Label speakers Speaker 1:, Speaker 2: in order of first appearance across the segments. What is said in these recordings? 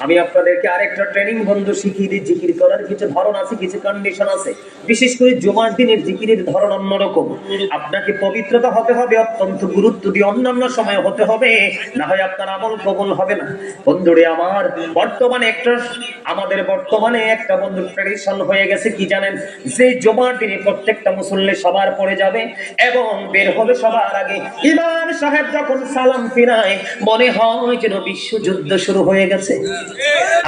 Speaker 1: আমি আপনাদেরকে আরেকটা ট্রেনিং বন্ধু শিখিয়ে দিই, জিকির করার কিছু ধরন আছে, কিছু কন্ডিশন আছে। বিশেষ করে জুমার দিনের জিকিরের ধরন অন্যরকম। আপনাকে পবিত্রতা হতে হবে, অত্যন্ত গুরুত্ব দিয়ে অন্যান্য সময় হতে হবে, না হয় আপনার আমল কবুল হবে না। বন্ধুরে, আমার বর্তমানে একটা, আমাদের বর্তমানে একটা বন্ধু ট্রেডিশন হয়ে গেছে, কি জানেন? যে জুমার দিনে প্রত্যেকটা মুসল্লি সবার পড়ে যাবে এবং বের হবে সবার আগে। ইমাম সাহেব যখন সালাম ফিরায়, মনে হয় যেন বিশ্বযুদ্ধ শুরু হয়ে গেছে।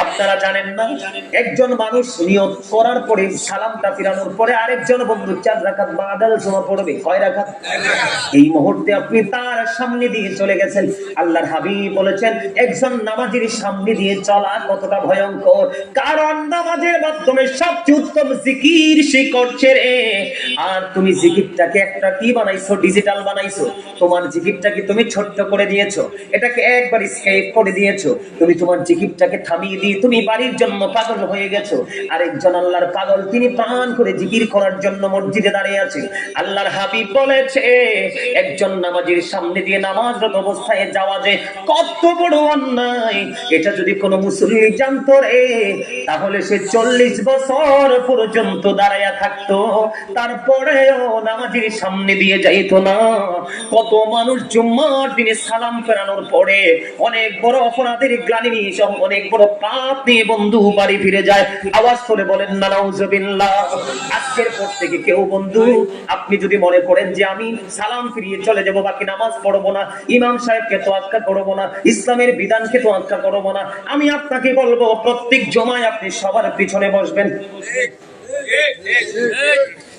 Speaker 1: আপনারা জানেন না, একজন মানুষ নিয়ত করার পরে সালামটা ফিরানোর পরে আরেকজন বন্ধু চার রাখাত বা আদাল জমা পড়বে। কয় রাখাত এই মুহূর্তে আপনি তার সামনে দিয়ে চলে গেছেন। আল্লাহর হাবিব বলেছেন, একজন নামাজের সামনে দিয়ে চলা কতটা ভয়ঙ্কর। কারণ নামাজের মাধ্যমে সবচেয়ে উত্তম জিকির সে করছে রে। আর তুমি জিকিরটাকে একটা কি বানাইছো? ডিজিটাল বানাইছো। তোমার জিকিরটাকে তুমি ছোট্ট করে দিয়েছ। এটাকে একবার স্কেপ করে দিয়েছ। তুমি তোমার জিকিরটাকে থামিয়ে দিয়ে তুমি বাড়ির জন্য পাগল হয়ে গেছো। আরেকজন আল্লাহর পাগল, তিনি প্রাণ করে জিকির করার জন্য মসজিদে দাঁড়িয়ে আছে। আল্লাহর হাবিব বলেছে, একজন নামাজের সামনে দিয়ে নামাজরত অবস্থায় যাওয়া যে কত বড় অন্যায়, এটা যদি কোনো মুসলিম জানতো রে, তাহলে সে চল্লিশ বছর পর্যন্ত দাঁড়াইয়া থাকতো। তারপরেও নামাজের সামনে দিয়ে যাইতো না। কত মানুষ জুম্মার দিনে সালাম ফেরানোর পরে অনেক বড় অপরাধের গ্লানি সহ অনেক বড় পাপ নিয়ে বন্ধু বাড়ি ফিরে যায়। আওয়াজ করে বলেন না নাউজুবিল্লাহ আজকের পর থেকে কেউ বন্ধু, আপনি যদি মনে করেন যে আমি সালাম ফিরিয়ে চলে যাব, বাকি নামাজ পড়ব না, ইমাম সাহেবকে তো আক্কা করব না, ইসলামের বিধানকে তো আক্কা করব না, আমি আপনাকে বলব, প্রত্যেক জমায় আপনি সবার পিছনে বসবেন।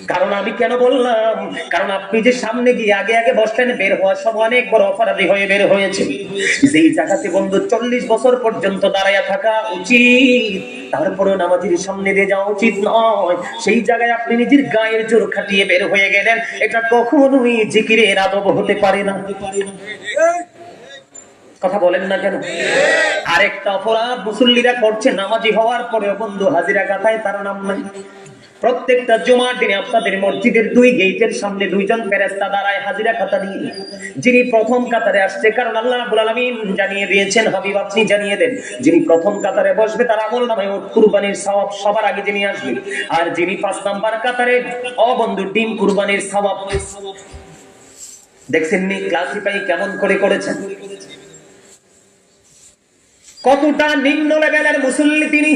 Speaker 1: কারণ আমি কেন বললাম? কারণ আপনি যে সামনে গিয়ে আগে আগে বসলেন, বের হওয়ার সময় অনেক বড় অপরাধী হয়ে বের হয়েছে। যেই জায়গাতে বন্ধু চল্লিশ বছর পর্যন্ত দাঁড়াইয়া থাকা উচিত তারপরেও নামাজির সামনে দিয়ে যাওয়া উচিত নয়। সেই জায়গায় আপনি নিজের গায়ের জোর খাটিয়ে বের হয়ে গেলেন। এটা কখনোই জিকিরের আদব হতে পারে না। কথা বলেন না কেন? আরেকটা অপরাধ মুসল্লিরা করছে, নামাজি হওয়ার পরেও বন্ধু হাজিরা গাথায় তার নাম নাই। প্রত্যেকটা জুমার দিনে আপনাদের মসজিদের দুই গেটের সামনে দুইজন ফেরেস্তা দাঁড়ায় হাজিরা খাতা নিয়ে যিনি প্রথম কাতারে আসছে। কারণ আল্লাহ রাব্বুল আলামিন জানিয়ে দিয়েছেন, হাবিব আপনি জানিয়ে দেন, যিনি প্রথম কাতারে বসবে তার আমল নামে ওট কুরবানির সওয়াব সবার আগে যিনি আসবে আর যিনি পাঁচ নাম্বার কাতারে অবন্ধু ডিম কুরবানির সওয়াব। দেখছেন নি ক্লাসিফাই কেমন করে করেছেন? কতটা নিম্ন লেভেলের মুসল্লি তিনি।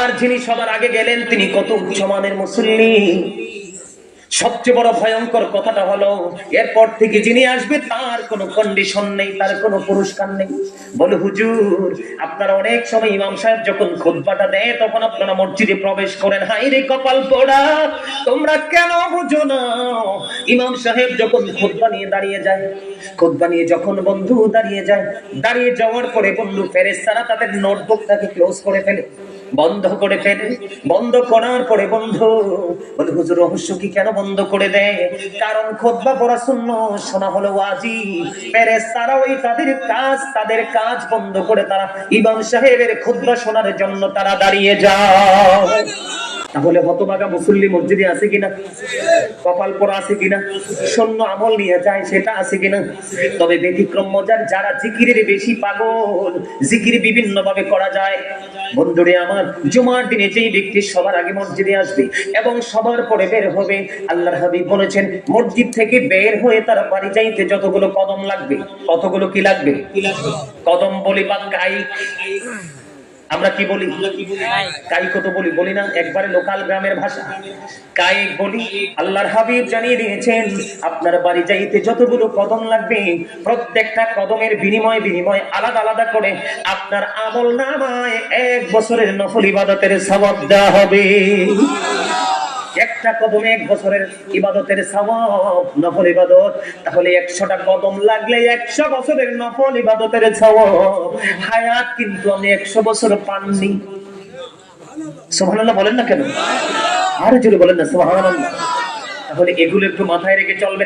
Speaker 1: আর যিনি সবার আগে গেলেন, তিনি কত উচ্চমানের মুসল্লি। সবচেয়ে বড় ভয়ঙ্কর কথাটা হলো, এরপর থেকে যিনি আসবে, তার কোনো কন্ডিশন নেই, তার কোনো পুরস্কার নেই। বলে, হুজুর, আপনারা অনেক সময় ইমাম সাহেব যখন খুতবাটা দেয়, তখন আপনারা মসজিদে প্রবেশ করেন। হাই রে কপাল পোড়া, তোমরা কেন বুঝো না? ইমাম সাহেব যখন খুতবা নিয়ে দাঁড়িয়ে যায়, খুতবা নিয়ে যখন বন্ধু দাঁড়িয়ে যায়, দাঁড়িয়ে যাওয়ার পরে বন্ধু ফেরেস্তারা তাদের নোটবুকটাকে ক্লোজ করে ফেলে। বন্ধ করে ফেলে বন্ধ করার পরে বন্ধ, বলে, হুজুর, রহস্য কি কেন বন্ধ করে দেয় কারণ খোদবা পড়া শূন্য, শোনা হলো আজি পেরে তারা ওই তাদের কাজ তাদের কাজ বন্ধ করে তারা ইমাম সাহেবের খোদবা শোনার জন্য তারা দাঁড়িয়ে যায়। তাহলে হতবাগা মুসল্লি মসজিদে আছে কিনা? কপাল পরা আছে কিনা? সৈন্য আমল নিয়ে যায়, সেটা আছে কিনা? তবে ব্যতিক্রম মজার, যারা জিকিরের বেশি পাগল, জিকির বিভিন্ন ভাবে করা যায়। বন্ধুরে আমার, জুমার দিনে যেই ব্যক্তি সবার আগে মসজিদে আসবে এবং সবার পরে বের হবে, আল্লাহর হাবিব বলেছেন, মসজিদ থেকে বের হয়ে তার বাড়ি যাইতে যতগুলো কদম লাগবে, কতগুলো কি লাগবে? কদম বলি বা কাইক আমরা কি বলি? কাইক তো বলি বলি না একবারে লোকাল গ্রামের ভাষা। কাইক বলি আল্লাহর হাবিব জানিয়ে দিয়েছেন আপনার বাড়ি যাইতে যতগুলো কদম লাগবে প্রত্যেকটা কদমের বিনিময় বিনিময় আলাদা আলাদা করে আপনার আমল নামায় এক বছরের নফল ইবাদতের সবাব দেওয়া হবে। একটা কদমে এক বছরের ইবাদতের সওয়াব, নফল ইবাদত, তাহলে একশোটা কদম লাগলে একশো বছরের নফল ইবাদতের সওয়াব। হায়াত কিন্তু আমি একশো বছর পাননি। সোহানাল্লাহ বলেন না কেন? আরে জোরে বলেন না সোহানাল্লাহ তাহলে এগুলো একটু মাথায় রেখে চলবে।